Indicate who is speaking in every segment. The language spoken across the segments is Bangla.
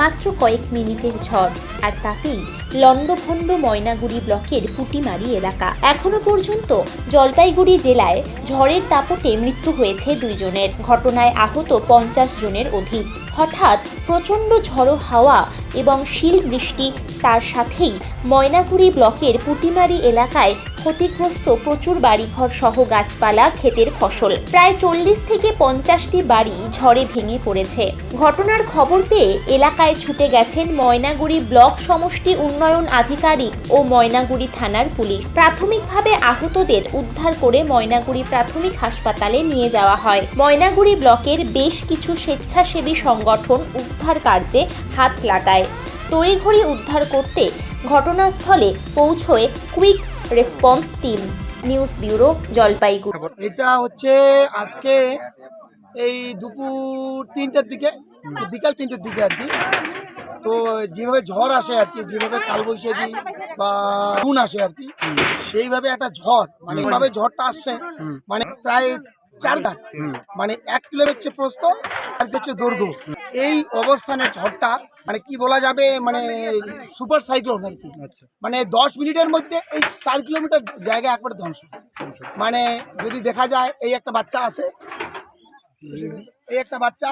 Speaker 1: মাত্র কয়েক মিনিটের ঝড়, আর তাতেই লণ্ডভণ্ড ময়নাগুড়ি ব্লকের পুটিমারি এলাকা। এখনও পর্যন্ত জলপাইগুড়ি জেলায় ঝড়ের দাপটে মৃত্যু হয়েছে দুইজনের। ঘটনায় আহত পঞ্চাশ জনের অধিক হঠাৎ প্রচণ্ড ঝড়ো হাওয়া এবং শিল বৃষ্টি তার সাথেই ময়নাগুড়ি ব্লকের পুটিমারি এলাকায় ক্ষতিগ্রস্ত প্রচুর বাড়িঘর সহ গাছপালা, ক্ষেতের ফসল। প্রায় চল্লিশ থেকে পঞ্চাশটি বাড়ি ঝড়ে ভেঙে পড়েছে। ঘটনার খবর পেয়ে এলাকায় ছুটে গেছেন ময়নাগুড়ি ব্লক সমষ্টি উন্নয়ন আধিকারিক ও ময়নাগুড়ি থানার পুলিশ। প্রাথমিকভাবে আহতদের উদ্ধার করে ময়নাগুড়ি প্রাথমিক হাসপাতালে নিয়ে যাওয়া হয়। ময়নাগুড়ি ব্লকের বেশ কিছু স্বেচ্ছাসেবী সংগঠন উদ্ধার কার্যে হাত লাগায়। তড়িঘড়ি উদ্ধার করতে ঘটনাস্থলে পৌঁছয় quick response team. News bureau Jalpaiguri.
Speaker 2: এটা হচ্ছে আজকে এই দুপুর তিনটের দিকে বিকাল তিনটের দিকে আর কি। তো যেভাবে ঝড় আসে আর কি যেভাবে কালবৈশাখী বা গুণ আসে আর কি সেইভাবে একটা ঝড় মানে এইভাবে ঝড়টা আসছে মানে প্রায় চার ঘাট মানে এক কিলোমিটার হচ্ছে প্রস্ত আর হচ্ছে দৈর্ঘ্য। এই অবস্থানে ঝড়টা মানে কি বলা যাবে? মানে সুপার সাইক্লোন আর কি। মানে দশ মিনিটের মধ্যে এই চার কিলোমিটার জায়গা একবারে ধ্বংস। মানে যদি দেখা যায় এই একটা বাচ্চা আছে এই একটা বাচ্চা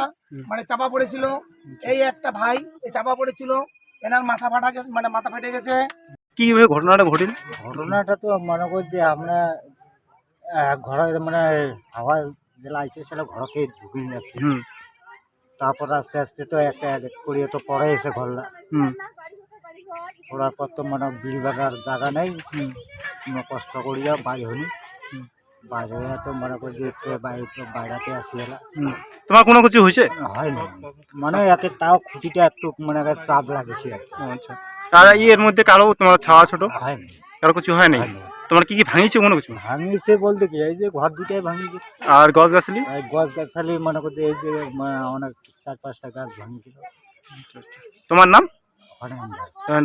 Speaker 2: মানে চাপা পড়েছিল এই একটা ভাই এই চাপা পড়েছিল এনার মাথা ফাটা মানে মাথা ফেটে গেছে।
Speaker 3: কীভাবে ঘটনাটা ঘটেল
Speaker 4: ঘটনাটা তো মনে করছি আমরা আহ, ঘরে মানে হাওয়া জেলা আইছে সেটা ঘরকে ঢুকে নিয়েছি
Speaker 3: হুম।
Speaker 4: তারপর আস্তে আস্তে তো একটা এক করিয়ে তো পরে এসে ঘরলা।
Speaker 3: হুম।
Speaker 4: পড়ার পর তো মানে বিড়ি বাগার জায়গা নেই। কষ্ট করিয়া বাড়ি হনি বাইরে তো মনে করছি একটু বাইরে তো বাইরাতে আসি এলা।
Speaker 3: তোমার কোনো কিছু হয়েছে?
Speaker 4: হয় না মানে এতে তাও খুঁটিটা একটু মানে চাপ লাগেছে আর
Speaker 3: আচ্ছা। তারা এর মধ্যে কারও তোমার ছাওয়া ছোট?
Speaker 4: হয় না
Speaker 3: কারও কিছু হয়
Speaker 4: হয়নি।
Speaker 3: তোমার কি কি ভাঙিয়েছে কোনো কিছু
Speaker 4: ভাঙিয়েছে বলতে কি এই যে ঘর দুটাই ভাঙিয়েছে
Speaker 3: আর গাছ গাছলি?
Speaker 4: এই গাছ গাছালি মনে করছি এই যে মানে অনেক চার পাঁচটা গাছ ভাঙিয়েছিল
Speaker 3: তোমার নাম?
Speaker 4: অনেক
Speaker 3: হ্যাঁ